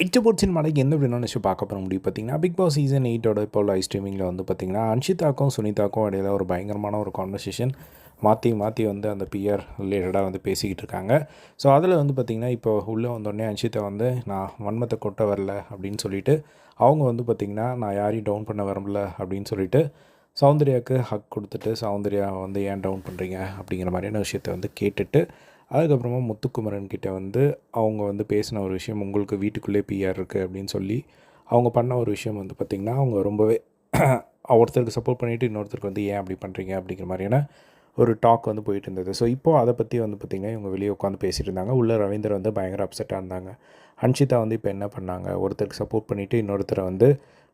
இச்சபோட் சினிமாலைக்கு எந்த விதமான விஷயம் பார்க்க போகிற முடியும்? பார்த்தீங்கன்னா பிக் பாஸ் சீசன் எயிட்டோட இப்போ லைவ் ஸ்ட்ரீமிங்கில் வந்து பார்த்தீங்கன்னா அன்ஷிதாக்கும் சுனிதாக்கும் இடையில ஒரு பயங்கரமான ஒரு கான்வர்சேஷன் மாற்றி மாற்றி வந்து அந்த பிஆர் ரிலேட்டடாக வந்து பேசிக்கிட்டு இருக்காங்க. ஸோ அதில் வந்து பார்த்திங்கன்னா இப்போ உள்ளே வந்தோடனே அன்ஷிதா வந்து நான் வன்மத்தை கொட்ட வரல அப்படின்னு சொல்லிட்டு அவங்க வந்து பார்த்திங்கன்னா நான் யாரையும் டவுன் பண்ண வரல அப்படின்னு சொல்லிட்டு சௌந்தர்யாவுக்கு ஹக் கொடுத்துட்டு சௌந்தர்யா வந்து ஏன் டவுன் பண்ணுறீங்க அப்படிங்கிற மாதிரியான விஷயத்த வந்து கேட்டுட்டு அதுக்கப்புறமா முத்துக்குமரன் கிட்டே வந்து அவங்க வந்து பேசின ஒரு விஷயம் உங்களுக்கு வீட்டுக்குள்ளே பிஆர் இருக்குது அப்படின்னு சொல்லி அவங்க பண்ண ஒரு விஷயம் வந்து பார்த்திங்கன்னா அவங்க ரொம்பவே ஒருத்தருக்கு சப்போர்ட் பண்ணிவிட்டு இன்னொருத்தருக்கு வந்து ஏன் அப்படி பண்ணுறீங்க அப்படிங்கிற மாதிரியான ஒரு டாக் வந்து போயிட்டு இருந்தது. ஸோ இப்போது அதை பற்றி வந்து பார்த்திங்கன்னா இவங்க வெளியே உட்காந்து பேசிகிட்டு இருந்தாங்க. உள்ளே ரவீந்தர் வந்து பயங்கர அப்செட்டாக இருந்தாங்க. அன்ஷிதா வந்து இப்போ என்ன பண்ணாங்க? ஒருத்தருக்கு சப்போர்ட் பண்ணிவிட்டு இன்னொருத்தரை வந்து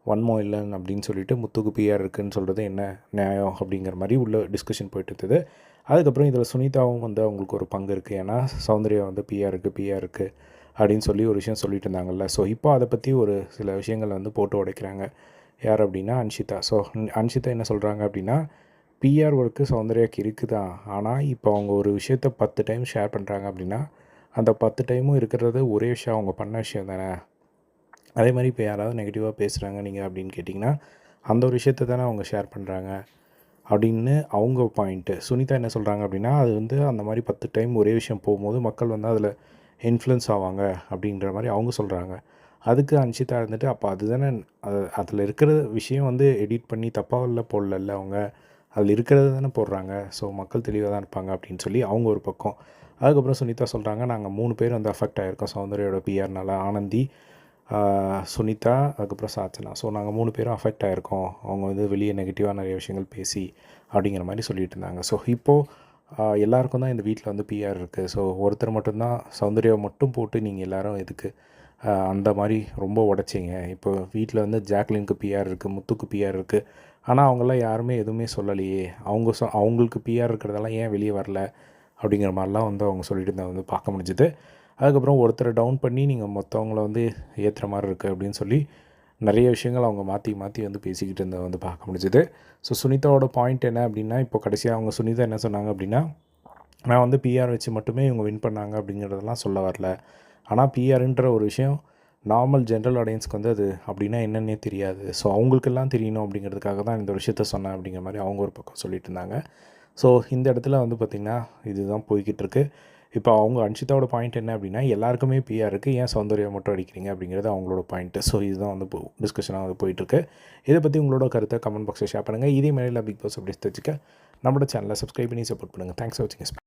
ஒன்மோ இல்லைன்னு அப்படின்னு சொல்லிட்டு முத்துக்கு பிஆர் இருக்குதுன்னு சொல்கிறது என்ன நியாயம் அப்படிங்கிற மாதிரி உள்ள டிஸ்கஷன் போயிட்டு இருந்தது. அதுக்கப்புறம் இதில் சுனிதாவும் வந்து அவங்களுக்கு ஒரு பங்கு இருக்குது ஏன்னா சௌந்தர்யா வந்து பிஆர் இருக்குது பிஆர் இருக்குது அப்படின்னு சொல்லி ஒரு விஷயம் சொல்லிட்டு இருந்தாங்கல்ல. ஸோ இப்போ அதை பற்றி ஒரு சில விஷயங்கள் வந்து போட்டு உடைக்கிறாங்க. யார் அப்படின்னா அன்ஷிதா. ஸோ அன்ஷிதா என்ன சொல்கிறாங்க அப்படின்னா பிஆர் ஒர்க்கு சௌந்தர்யாக்கு இருக்குதான் ஆனால் இப்போ அவங்க ஒரு விஷயத்த பத்து டைம் ஷேர் பண்ணுறாங்க அப்படின்னா அந்த பத்து டைமும் இருக்கிறது ஒரே விஷயம். அவங்க பண்ண விஷயம் தானே? அதே மாதிரி இப்போ யாராவது நெகட்டிவாக பேசுகிறாங்க நீங்கள் அப்படின்னு கேட்டிங்கன்னா அந்த ஒரு விஷயத்த தானே அவங்க ஷேர் பண்ணுறாங்க அப்படின்னு அவங்க பாயிண்ட்டு சுனிதா என்ன சொல்கிறாங்க அப்படின்னா அது வந்து அந்த மாதிரி பத்து டைம் ஒரே விஷயம் போகும்போது மக்கள் வந்து அதில் இன்ஃப்ளூயன்ஸ் ஆவாங்க அப்படின்ற மாதிரி அவங்க சொல்கிறாங்க அதுக்கு அன்ஷிதா இருந்துட்டு அப்போ அதுதானே அது அதில் இருக்கிற விஷயம் வந்து எடிட் பண்ணி தப்பாக இல்லை போடல அவங்க. அதில் இருக்கிறது தானே போடுறாங்க. ஸோ மக்கள் தெளிவாக தான் இருப்பாங்க அப்படின்னு சொல்லி அவங்க ஒரு பக்கம். அதுக்கப்புறம் சுனிதா சொல்கிறாங்க நாங்கள் மூணு பேர் வந்து அஃபெக்ட் ஆகிருக்கோம் சௌந்தர்யோட பிஆர்னால ஆனந்தி சுனிதா அதுக்கப்புறம் சாச்சனா ஸோ நாங்கள் மூணு பேரும் அஃபெக்ட் ஆகிருக்கோம் அவங்க வந்து வெளியே நெகட்டிவாக நிறைய விஷயங்கள் பேசி அப்படிங்கிற மாதிரி சொல்லிட்டு இருந்தாங்க. ஸோ இப்போது எல்லாருக்கும் தான் இந்த வீட்டில் வந்து பிஆர் இருக்குது ஸோ ஒருத்தர் மட்டும்தான் சௌந்தர்யா மட்டும் போட்டு நீங்கள் எல்லோரும் எதுக்கு அந்த மாதிரி ரொம்ப உடச்சிங்க. இப்போ வீட்டில் வந்து ஜாக்லினுக்கு பிஆர் இருக்குது முத்துக்கு பிஆர் இருக்குது ஆனால் அவங்களாம் யாருமே எதுவுமே சொல்லலையே. அவங்க சொ அவங்களுக்கு பிஆர் இருக்கிறதெல்லாம் ஏன் வெளியே வரல அப்படிங்கிற மாதிரிலாம் வந்து அவங்க சொல்லிட்டு இருந்தால் வந்து பார்க்க முடிஞ்சுது. அதுக்கப்புறம் ஒருத்தரை டவுன் பண்ணி நீங்கள் மொத்தவங்கள வந்து ஏற்றுற மாதிரி இருக்குது அப்படின்னு சொல்லி நிறைய விஷயங்கள் அவங்க மாற்றி மாற்றி வந்து பேசிக்கிட்டு இருந்ததை வந்து பார்க்க முடிஞ்சுது. ஸோ சுனிதாவோட பாயிண்ட் என்ன அப்படின்னா இப்போ கடைசியாக அவங்க சுனிதா என்ன சொன்னாங்க அப்படின்னா நான் வந்து பிஆர் வச்சு மட்டுமே இவங்க வின் பண்ணாங்க அப்படிங்கிறதெல்லாம் சொல்ல வரல. ஆனால் பிஆர்ன்ற ஒரு விஷயம் நார்மல் ஜென்ரல் ஆடியன்ஸ்க்கு வந்து அது அப்படின்னா என்னென்னே தெரியாது. ஸோ அவங்களுக்கெல்லாம் தெரியணும் அப்படிங்கிறதுக்காக தான் இந்த விஷயத்த சொன்னேன் அப்படிங்கிற மாதிரி அவங்க ஒரு பக்கம் சொல்லிட்டு இருந்தாங்க. ஸோ இந்த இடத்துல வந்து பார்த்திங்கன்னா இதுதான் போய்கிட்டு இருக்குது இப்போ அவங்க அன்ஷிதாவோட பாயிண்ட் என்ன அப்படின்னா எல்லாருக்குமே பிஆர் இருக்குது ஏன் சௌந்தர்யா மட்டும் அடிக்கிறீங்க அப்படிங்கிறது அவங்களோட பாயிண்ட்டு ஸோ இதுதான் வந்து டிஸ்கஷனாக வந்து போயிட்டுருக்கு. இதை பற்றி உங்களோட கருத்தை கமெண்ட் பாக்ஸில் ஷேர் பண்ணுங்கள் இதே மாதிரியில் பிக் பாஸ் அப்படி தெரிஞ்சுக்க நம்மளோட சேனலை சப்ஸ்கிரைப் பண்ணி சப்போர்ட் பண்ணுங்கள் தேங்க்ஸ் ஃபார் வாட்சிங்